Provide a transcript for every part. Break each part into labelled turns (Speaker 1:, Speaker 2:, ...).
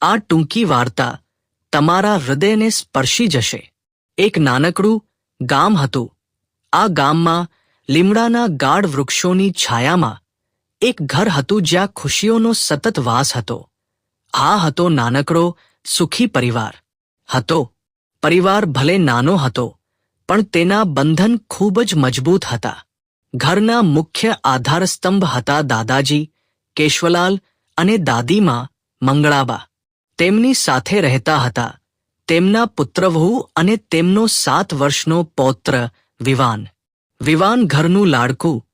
Speaker 1: આ ટૂંકી વાર્તા તમારા હૃદયને સ્પર્શી જશે. એક નાનકડું ગામ હતું. આ ગામમાં લીમડાના ગાઢ વૃક્ષોની છાયામાં એક ઘર હતું જ્યાં ખુશીઓનો સતત વાસ હતો. આ હતો નાનકડો સુખી પરિવાર. હતો. પરિવાર ભલે નાનો હતો, પણ તેના બંધન ખૂબ જ મજબૂત હતા. ઘરના મુખ્ય આધારસ્તંભ હતા દાદાજી, કેશવલાલ અને દાદીમાં મંગળાબા. તેમની સાથે રહેતા હતા. તેમના પુત્રવહુ અને તેમનો સાત વર્ષનો પૌત્ર, વિવાન. વિવાન ઘરનું લાડકું,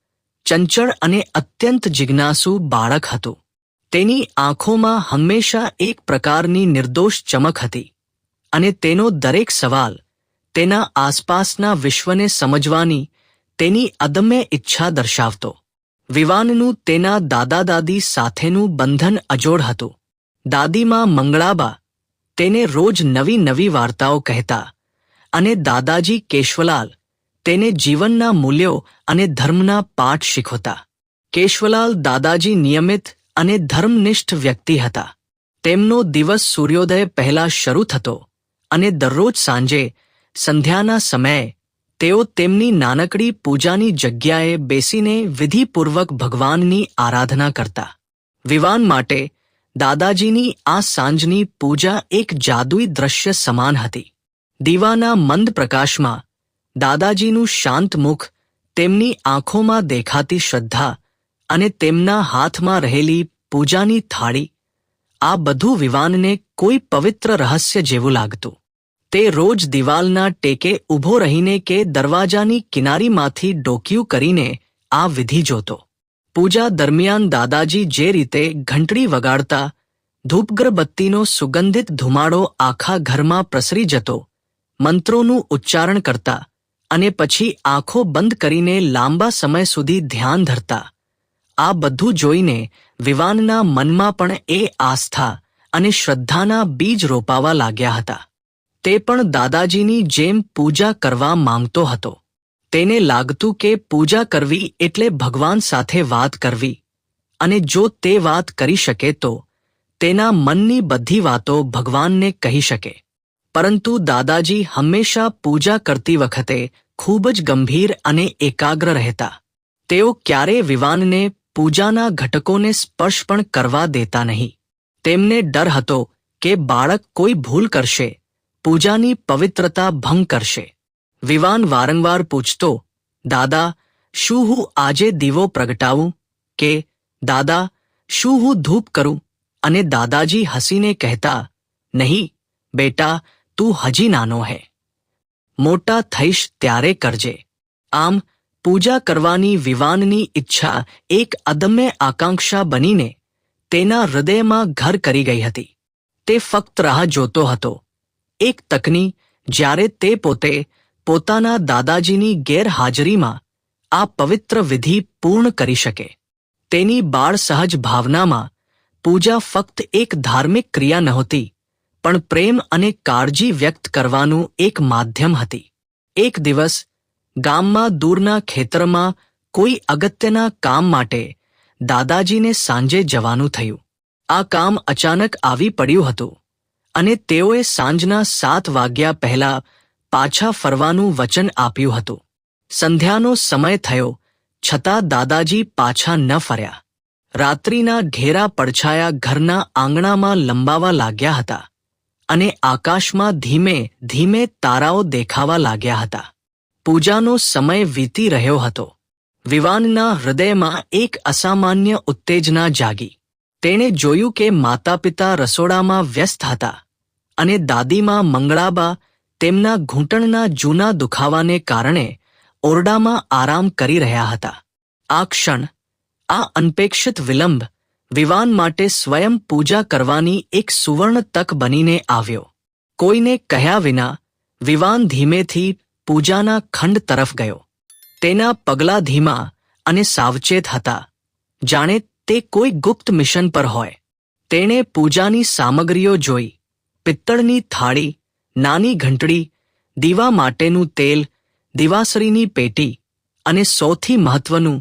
Speaker 1: ચંચળ અને અત્યંત જિજ્ઞાસુ બાળક હતું. તેની આંખોમાં હંમેશા એક પ્રકારની નિર્દોષ ચમક હતી. અને તેનો દરેક સવાલ, તેના આસપાસના વિશ્વને સમજવાની, તેની અદમ્ય ઈચ્છા દર્શાવતો. વિવાનનું તેના દાદા દાદી સાથેનું બંધન અજોડ હતું. દાદીમાં મંગળાબા તેને રોજ નવી નવી વાર્તાઓ કહેતા અને દાદાજી કેશવલાલ તેને જીવનના મૂલ્યો અને ધર્મના પાઠ શીખવતા. કેશવલાલ દાદાજી નિયમિત અને ધર્મનિષ્ઠ વ્યક્તિ હતા. તેમનો દિવસ સૂર્યોદય પહેલા શરૂ થતો અને દરરોજ સાંજે સંધ્યાના સમયે તેઓ તેમની નાનકડી પૂજાની જગ્યાએ બેસીને વિધિપૂર્વક ભગવાનની આરાધના કરતા. વિવાન માટે દાદાજીની આ સાંજની પૂજા એક જાદુઈ દ્રશ્ય સમાન હતી. દીવાના મંદ પ્રકાશમાં દાદાજીનું શાંત મુખ તેમની આંખોમાં દેખાતી શ્રદ્ધા અને તેમના હાથમાં રહેલી પૂજાની થાળી આ બધું વિવાનને કોઈ પવિત્ર રહસ્ય જેવું લાગતું. તે રોજ દિવાલના ટેકે ઊભો રહીને કે દરવાજાની કિનારીમાંથી ડોકિયું કરીને આ વિધિ જોતો. પૂજા દરમિયાન દાદાજી જે રીતે ઘંટડી વગાડતા, ધૂપગરબત્તીનો સુગંધિત ધુમાડો આખા ઘરમાં પ્રસરી જતો, મંત્રોનું ઉચ્ચારણ કરતા અને પછી આંખો બંધ કરીને લાંબા સમય સુધી ધ્યાન ધરતા. આ બધું જોઈને વિવાનના મનમાં પણ એ આસ્થા અને શ્રદ્ધાના બીજ રોપાવા લાગ્યા હતા. તે પણ દાદાજીની જેમ પૂજા કરવા માંગતો હતો. તેને લાગતું કે પૂજા કરવી એટલે ભગવાન સાથે વાત કરવી. અને જો તે વાત કરી શકે તો, તેના મનની બધી વાતો ભગવાનને કહી શકે. પરંતુ દાદાજી હંમેશા પૂજા કરતી વખતે ખૂબ જ ગંભીર અને એકાગ્ર રહેતા. તેઓ ક્યારેય વિવાનને પૂજાના ઘટકોને સ્પર્શ પણ કરવા દેતા નહીં. તેમને ડર હતો કે બાળક કોઈ ભૂલ કરશે, પૂજાની પવિત્રતા ભંગ કરશે. વિવાન વારંવાર પૂછતો, દાદા, શું હું આજે દીવો પ્રગટાવું કે, દાદા, શું હું ધૂપ કરું અને દાદાજી હસીને કહેતા, નહીં, બેટા, તું હજી નાનો હે. મોટા થઈશ ત્યારે કરજે. આમ, પૂજા કરવાની વિવાનની ઈચ્છા એક અદમ્ય આકાંક્ષા બનીને તેના હૃદયમાં ઘર કરી ગઈ હતી. તે ફક્ત રાહ જોતો હતો. એક તકની જ્યારે તે પોતે પોતાના દાદાજીની ગેરહાજરીમાં આ પવિત્ર વિધિ પૂર્ણ કરી શકે. તેની બાળ સહજ ભાવનામાં પૂજા ફક્ત એક ધાર્મિક ક્રિયા નહોતી, પણ પ્રેમ અને કાળજી વ્યક્ત કરવાનું એક માધ્યમ હતી. એક દિવસ ગામમાં દૂરના ખેતરમાં કોઈ અગત્યના કામ માટે દાદાજીને સાંજે જવાનું થયું. આ કામ અચાનક આવી પડ્યું હતું અને તેઓએ સાંજના સાત વાગ્યા પહેલા પાછા ફરવાનું વચન આપ્યું હતું. સંધ્યાનો સમય થયો, છતાં દાદાજી પાછા ન ફર્યા. રાત્રિના ઘેરા પડછાયા ઘરના આંગણામાં લંબાવા લાગ્યા હતા અને આકાશમાં ધીમે ધીમે તારાઓ દેખાવા લાગ્યા હતા. પૂજાનો સમય વીતી રહ્યો હતો. વિવાનના હૃદયમાં એક અસામાન્ય ઉત્તેજના જાગી. તેણે જોયું કે માતા પિતા રસોડામાં વ્યસ્ત હતા અને દાદીમાં મંગળાબા તેમના ઘૂંટણના જૂના દુખાવાને કારણે ઓરડામાં આરામ કરી રહ્યા હતા. આ ક્ષણ, આ અનપેક્ષિત વિલંબ, વિવાન માટે સ્વયં પૂજા કરવાની એક સુવર્ણ તક બનીને આવ્યો. કોઈને કહ્યા વિના વિવાન ધીમેથી પૂજાના ખંડ તરફ ગયો. તેના પગલા ધીમા અને સાવચેત હતા. જાણે તે કોઈ ગુપ્ત મિશન પર હોય. તેણે પૂજાની સામગ્રીઓ જોઈ, પિત્તળની થાળી નાની ઘંટડી, દીવા માટેનું તેલ દિવાસરીની પેટી અને સૌથી મહત્વનું,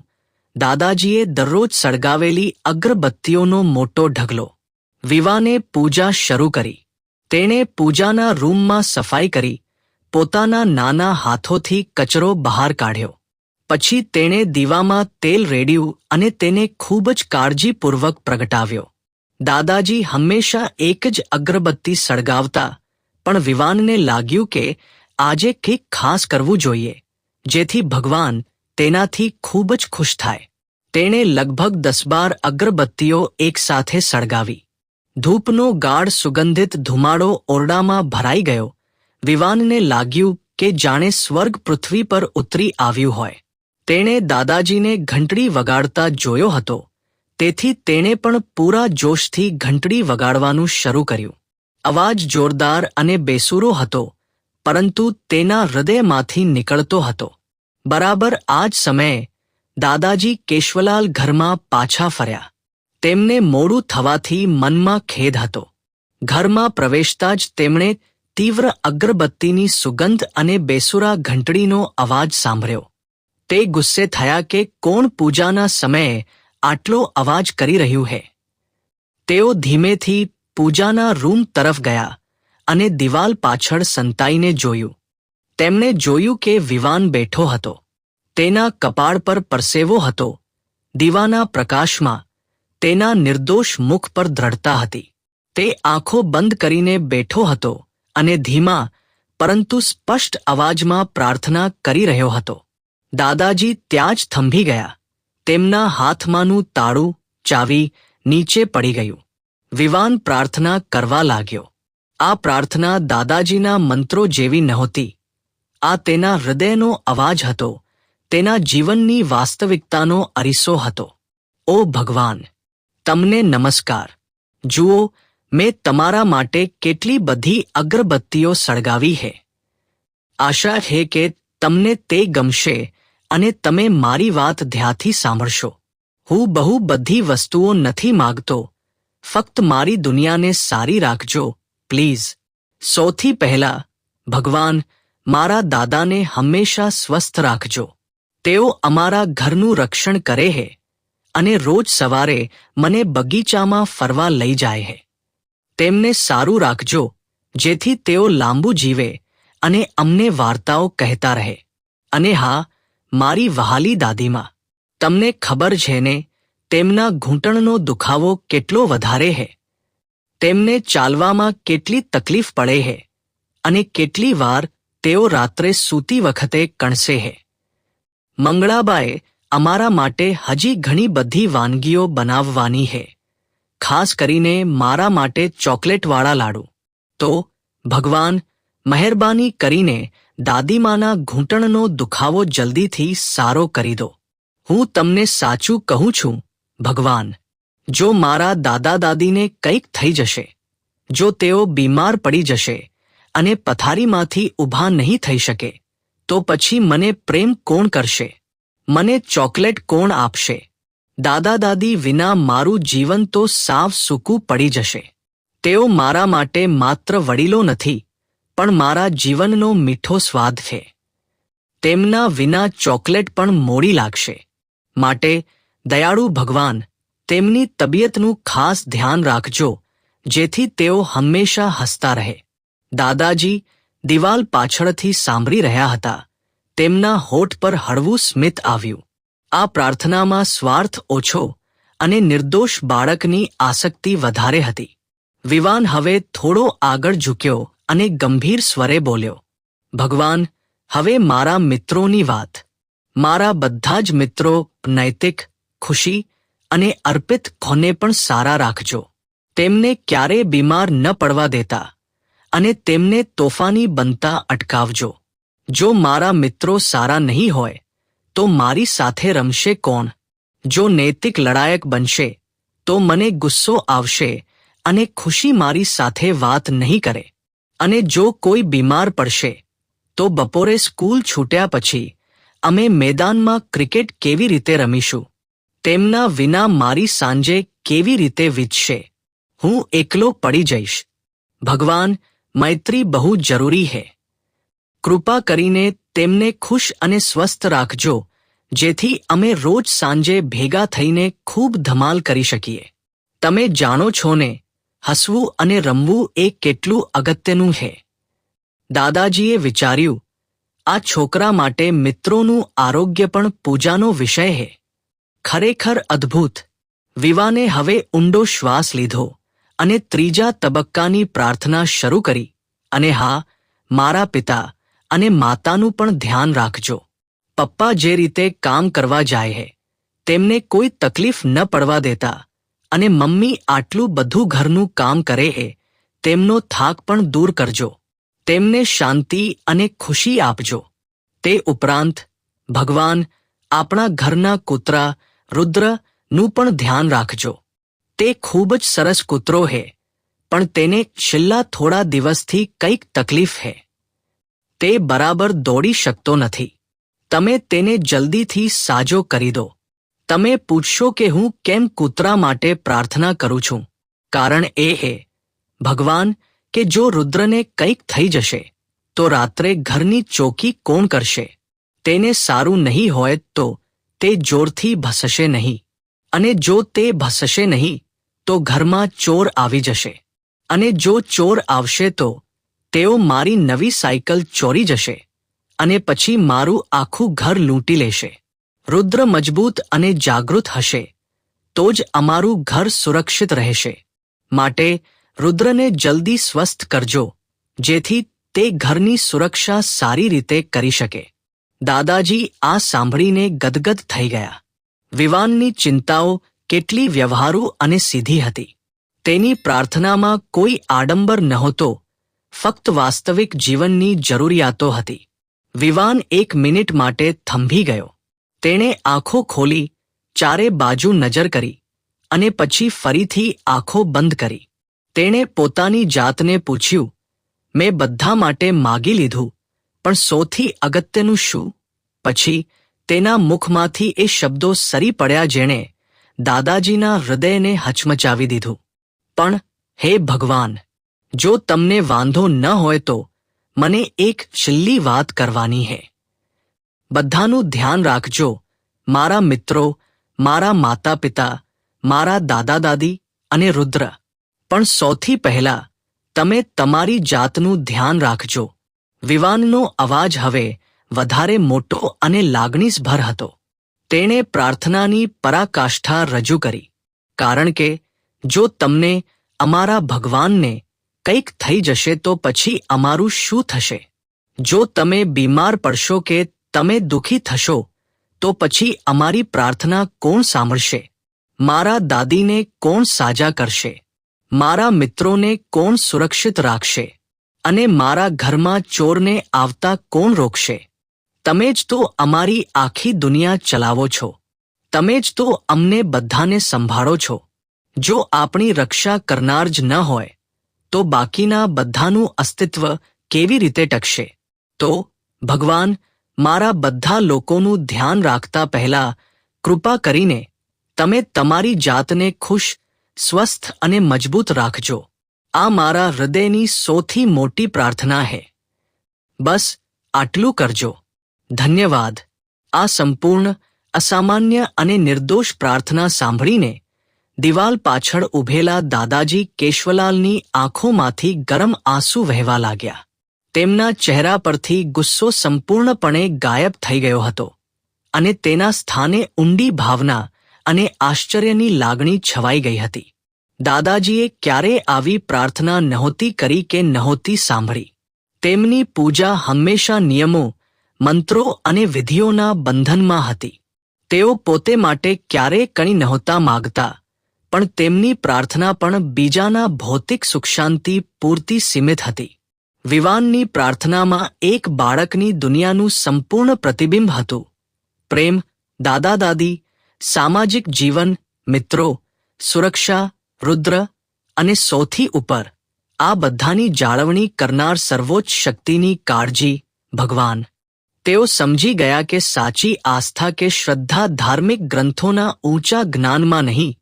Speaker 1: દાદાજીએ દરરોજ સળગાવેલી અગરબત્તીઓનો મોટો ઢગલો. વિવાને પૂજા શરૂ કરી. તેણે પૂજાના રૂમમાં સફાઈ કરી, પોતાના નાના હાથોથી કચરો બહાર કાઢ્યો. પછી તેણે દીવામાં તેલ રેડ્યું અને તેને ખૂબ જ કાળજીપૂર્વક પ્રગટાવ્યો. દાદાજી હંમેશા એક જ અગરબત્તી સળગાવતા પણ વિવાનને લાગ્યું કે આજે કંઈક ખાસ કરવું જોઈએ, જેથી ભગવાન તેનાથી ખૂબ જ ખુશ થાય. તેણે લગભગ દસ બાર અગરબત્તીઓ એકસાથે સળગાવી. ધૂપનો ગાઢ સુગંધિત ધુમાડો ઓરડામાં ભરાઈ ગયો. વિવાનને લાગ્યું કે જાણે સ્વર્ગ પૃથ્વી પર ઉતરી આવ્યું હોય. તેણે દાદાજીને ઘંટડી વગાડતા જોયો હતો. તેથી તેણે પણ પૂરા જોશથી ઘંટડી વગાડવાનું શરૂ કર્યું. અવાજ જોરદાર અને બેસુરો હતો, પરંતુ તેના હૃદયમાંથી નીકળતો હતો. બરાબર આ જ સમયે, દાદાજી કેશવલાલ ઘરમાં પાછા ફર્યા. તેમને મોડું થવાથી મનમાં ખેદ હતો. ઘરમાં પ્રવેશતા જ તેમણે તીવ્ર અગરબત્તીની સુગંધ અને બેસુરા ઘંટડીનો અવાજ સાંભળ્યો. તે ગુસ્સે થયા કે કોણ પૂજાના સમયે આટલો અવાજ કરી રહ્યું હે? તેઓ ધીમેથી પૂજાના રૂમ તરફ ગયા અને દિવાલ પાછળ સંતાઈને જોયું. તેમણે જોયું કે વિવાન બેઠો હતો. તેના કપાળ પર પરસેવો હતો. દીવાના પ્રકાશમાં તેના નિર્દોષ મુખ પર દ્રઢતા હતી. તે આંખો બંધ કરીને બેઠો હતો અને ધીમા, પરંતુ સ્પષ્ટ અવાજમાં પ્રાર્થના કરી રહ્યો હતો. દાદાજી, ત્યાં જ થંભી ગયા. તેમના હાથમાંનું તાળું ચાવી નીચે પડી ગયું. વિવાન પ્રાર્થના કરવા લાગ્યો. આ પ્રાર્થના દાદાજીના મંત્રો જેવી નહોતી. આ તેના હૃદયનો અવાજ હતો. તેના જીવનની વાસ્તવિકતાનો અરીસો હતો. ઓ ભગવાન, તમને નમસ્કાર. જુઓ, મેં તમારા માટે કેટલી બધી અગરબત્તીઓ સળગાવી છે આશા છે કે તમને તે ગમશે અને તમે મારી વાત ધ્યાથી સાંભળશો. હું બહુ બધી વસ્તુઓ નથી માગતો. ફક્ત મારી દુનિયાને સારી રાખજો, પ્લીઝ. સૌથી પહેલા, ભગવાન મારા દાદાને હંમેશા સ્વસ્થ રાખજો. તેઓ અમારા ઘરનું રક્ષણ કરે છે અને રોજ સવારે મને બગીચામાં ફરવા લઈ જાય છે તેમને સારું રાખજો, જેથી તેઓ લાંબુ જીવે અને અમને વાર્તાઓ કહેતા રહે. અને હા, મારી વહાલી દાદીમાં, તમને ખબર છે ને તેમના ઘૂંટણનો દુખાવો કેટલો વધારે છે તેમને ચાલવામાં કેટલી તકલીફ પડે છે અને કેટલી વાર તેઓ રાત્રે સૂતી વખતે કણસે છે મંગળાબાએ અમારા માટે હજી ઘણી બધી વાનગીઓ બનાવવાની છે ખાસ કરીને મારા માટે ચોકલેટવાળા લાડુ. તો, ભગવાન, મહેરબાની કરીને દાદીમાના ઘૂંટણનો દુખાવો જલ્દીથી સારો કરી દો. હું તમને સાચું કહું છું ભગવાન, જો મારા દાદા દાદીને કંઈક થઈ જશે, જો તેઓ બીમાર પડી જશે અને પથારીમાંથી ઊભા નહીં થઈ શકે, તો પછી મને પ્રેમ કોણ કરશે? મને ચોકલેટ કોણ આપશે? દાદા દાદી વિના મારું જીવન તો સાવ સૂકું પડી જશે. તેઓ મારા માટે માત્ર વડીલો નથી, પણ મારા જીવનનો મીઠો સ્વાદ છે. તેમના વિના ચોકલેટ પણ મોડી લાગશે. માટે દયાળુ ભગવાન, તેમની તબિયતનું ખાસ ધ્યાન રાખજો, જેથી તેઓ હંમેશા હસતા રહે. દાદાજી દિવાલ પાછળથી સાંભળી રહ્યા હતા. તેમના હોઠ પર હળવું સ્મિત આવ્યું. આ પ્રાર્થનામાં સ્વાર્થ ઓછો અને નિર્દોષ બાળકની આસક્તિ વધારે હતી. વિવાન હવે થોડો આગળ ઝૂક્યો અને ગંભીર સ્વરે બોલ્યો, ભગવાન, હવે મારા મિત્રોની વાત. મારા બધા જ મિત્રો નૈતિક ખુશી અને અર્પિત ખોને પણ સારા રાખજો. તેમને ક્યારે બીમાર ન પડવા દેતા અને તેમને તોફાની બનતા અટકાવજો. જો મારા મિત્રો સારા નહીં હોય, તો મારી સાથે રમશે કોણ? જો નૈતિક લડાયક બનશે, તો મને ગુસ્સો આવશે અને ખુશી મારી સાથે વાત નહીં કરે. અને જો કોઈ બીમાર પડશે, તો બપોરે સ્કૂલ છૂટ્યા પછી અમે મેદાનમાં ક્રિકેટ કેવી રીતે રમીશું? તેમના વિના મારી સાંજે કેવી રીતે વીતશે? હું એકલો પડી જઈશ. ભગવાન, મૈત્રી બહુ જરૂરી છે કૃપા કરીને તેમને ખુશ અને સ્વસ્થ રાખજો, જેથી અમે રોજ સાંજે ભેગા થઈને ખૂબ ધમાલ કરી શકીએ. તમે જાણો છો ને, હસવું અને રમવું એ કેટલું અગત્યનું છે દાદાજીએ વિચાર્યું, આ છોકરા માટે મિત્રોનું આરોગ્ય પણ પૂજાનો વિષય છે ખરેખર અદ્ભુત. વિવાને હવે ઊંડો શ્વાસ લીધો અને ત્રીજા તબક્કાની પ્રાર્થના શરૂ કરી. અને હા, મારા પિતા અને માતાનું પણ ધ્યાન રાખજો. પપ્પા જે રીતે કામ કરવા જાય હે, તેમને કોઈ તકલીફ ન પડવા દેતા અને મમ્મી આટલું બધું ઘરનું કામ કરે હે, તેમનો થાક પણ દૂર કરજો. તેમને શાંતિ અને ખુશી આપજો. તે ઉપરાંત, ભગવાન આપણા ઘરના કૂતરા રુદ્રનું પણ ધ્યાન રાખજો. તે ખૂબ જ સરસ કૂતરો છે પણ તેને છેલ્લા થોડા દિવસથી કંઈક તકલીફ છે તે બરાબર દોડી શકતો નથી. તમે તેને જલ્દીથી સાજો કરી દો. તમે પૂછશો કે હું કેમ કૂતરા માટે પ્રાર્થના કરું છું. કારણ એ હે, ભગવાન, કે જો રુદ્રને કંઈક થઈ જશે, તો રાત્રે ઘરની ચોકી કોણ કરશે? તેને સારું નહીં હોય તો તે જોરથી ભસશે નહીં. અને જો તે ભસશે નહીં, તો ઘરમાં ચોર આવી જશે. અને જો ચોર આવશે તો તેઓ મારી નવી સાયકલ ચોરી જશે. અને પછી મારું આખું ઘર લૂંટી લેશે. રુદ્ર મજબૂત અને જાગૃત હશે. તો જ અમારું ઘર સુરક્ષિત રહેશે. માટે રુદ્રને જલ્દી સ્વસ્થ કરજો, જેથી તે ઘરની સુરક્ષા સારી રીતે કરી શકે. દાદાજી આ સાંભળીને ગદગદ થઈ ગયા. વિવાનની ચિંતાઓ કેટલી વ્યવહારુ અને સીધી હતી. તેની પ્રાર્થનામાં કોઈ આડંબર નહોતો, ફક્ત વાસ્તવિક જીવનની જરૂરિયાતો હતી. વિવાન એક મિનિટ માટે થંભી ગયો. તેણે આંખો ખોલી, ચારે બાજુ નજર કરી અને પછી ફરીથી આંખો બંધ કરી. તેણે પોતાની જાતને પૂછ્યું, મેં બધા માટે માગી લીધું પણ સૌથી અગત્યનું શું? પછી તેના મુખમાંથી એ શબ્દો સરી પડ્યા જેણે દાદાજીના હૃદયને હચમચાવી દીધું. પણ હે ભગવાન, જો તમને વાંધો ન હોય તો મને એક છેલ્લી વાત કરવાની હે. બધાનું ધ્યાન રાખજો, મારા મિત્રો, મારા માતા પિતા મારા દાદા દાદી અને રુદ્ર. પણ સૌથી પહેલા તમે તમારી જાતનું ધ્યાન રાખજો. વિવાનનો અવાજ હવે વધારે મોટો અને લાગણીસભર હતો. તેણે પ્રાર્થનાની પરાકાષ્ઠા રજૂ કરી, કારણ કે જો તમને અમારા ભગવાનને કંઈક થઈ જશે તો પછી અમારું શું થશે? જો તમે બીમાર પડશો કે તમે દુઃખી થશો, તો પછી અમારી પ્રાર્થના કોણ સાંભળશે? મારા દાદીને કોણ સાજા કરશે? મારા મિત્રોને કોણ સુરક્ષિત રાખશે? અને મારા ઘરમાં ચોરને આવતા કોણ રોકશે? તમે જ તો અમારી આખી દુનિયા ચલાવો છો. તમે જ તો અમને બધાને સંભાળો છો. જો આપણી રક્ષા કરનાર જ ન હોય, તો બાકીના બધાનું અસ્તિત્વ કેવી રીતે ટકશે? તો, ભગવાન, મારા બધા લોકોનું ધ્યાન રાખતા પહેલા કૃપા કરીને તમે તમારી જાતને ખુશ, સ્વસ્થ અને મજબૂત રાખજો. આ મારા હૃદયની સૌથી મોટી પ્રાર્થના છે બસ, આટલું કરજો. ધન્યવાદ. આ સંપૂર્ણ, અસામાન્ય અને નિર્દોષ પ્રાર્થના સાંભળીને દિવાલ પાછળ ઊભેલા દાદાજી કેશવલાલની આંખોમાંથી ગરમ આંસુ વહેવા લાગ્યા. તેમના ચહેરા પરથી ગુસ્સો સંપૂર્ણપણે ગાયબ થઈ ગયો હતો અને તેના સ્થાને ઊંડી ભાવના અને આશ્ચર્યની લાગણી છવાઈ ગઈ હતી. દાદાજીએ ક્યારેય આવી પ્રાર્થના નહોતી કરી કે નહોતી સાંભળી. તેમની પૂજા હંમેશા નિયમો, મંત્રો અને વિધિઓના બંધનમાં હતી. તેઓ પોતે માટે ક્યારેય કંઈ નહોતા માગતા, પણ તેમની પ્રાર્થના પણ બીજાના ભૌતિક સુખશાંતિ પૂરતી સીમિત હતી. વિવાનની પ્રાર્થનામાં એક બાળકની દુનિયાનું સંપૂર્ણ પ્રતિબિંબ હતું. પ્રેમ દાદા દાદી સામાજિક જીવન, મિત્રો, સુરક્ષા રુદ્ર અને સૌથી ઉપર આ બધાની જાળવણી કરનાર સર્વોચ્ચ શક્તિની કાળજી ભગવાન. તેઓ સમજી ગયા કે સાચી આસ્થા કે શ્રદ્ધા ધાર્મિક ગ્રંથોના ઊંચા જ્ઞાનમાં નહીં,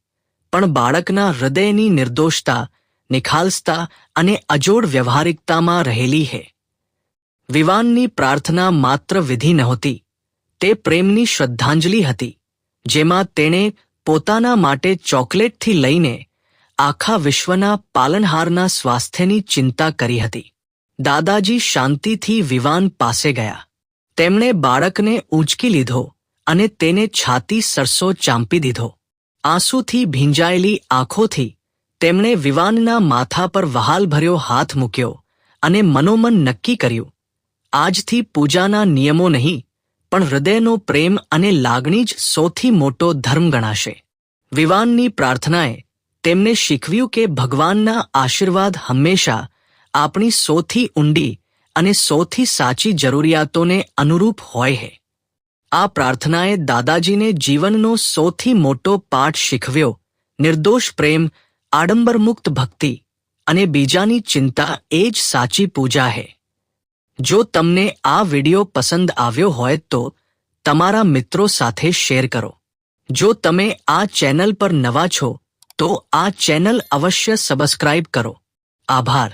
Speaker 1: પણ બાળકના હૃદયની નિર્દોષતા, નિખાલસતા અને અજોડ વ્યવહારિકતામાં રહેલી છે વિવાનની પ્રાર્થના માત્ર વિધિ નહોતી, તે પ્રેમની શ્રદ્ધાંજલિ હતી, જેમાં તેણે પોતાના માટે ચોકલેટથી લઈને આખા વિશ્વના પાલનહારના સ્વાસ્થ્યની ચિંતા કરી હતી. દાદાજી શાંતિથી વિવાન પાસે ગયા. તેમણે બાળકને ઊંચકી લીધો અને તેને છાતી સરસો ચાંપી દીધો. આંસુથી ભીંજાયેલી આંખોથી તેમણે વિવાનના માથા પર વહાલભર્યો હાથ મૂક્યો અને મનોમન નક્કી કર્યું. આજથી પૂજાના નિયમો નહીં, પણ હૃદયનો પ્રેમ અને લાગણી જ સૌથી મોટો ધર્મ ગણાશે. વિવાનની પ્રાર્થનાએ તેમને શીખવ્યું કે ભગવાનના આશીર્વાદ હંમેશા આપણી સૌથી ઊંડી અને સૌથી સાચી જરૂરિયાતોને અનુરૂપ હોય છે આ પ્રાર્થનાએ દાદાજીને જીવનનો સૌથી મોટો પાઠ શીખવ્યો, નિર્દોષ પ્રેમ, આડંબરમુક્ત ભક્તિ અને બીજાની ચિંતા એ જ સાચી પૂજા છે જો તમને આ વિડિયો પસંદ આવ્યો હોય તો તમારા મિત્રો સાથે શેર કરો. જો તમે આ ચેનલ પર નવા છો તો આ ચેનલ અવશ્ય સબસ્ક્રાઇબ કરો. આભાર.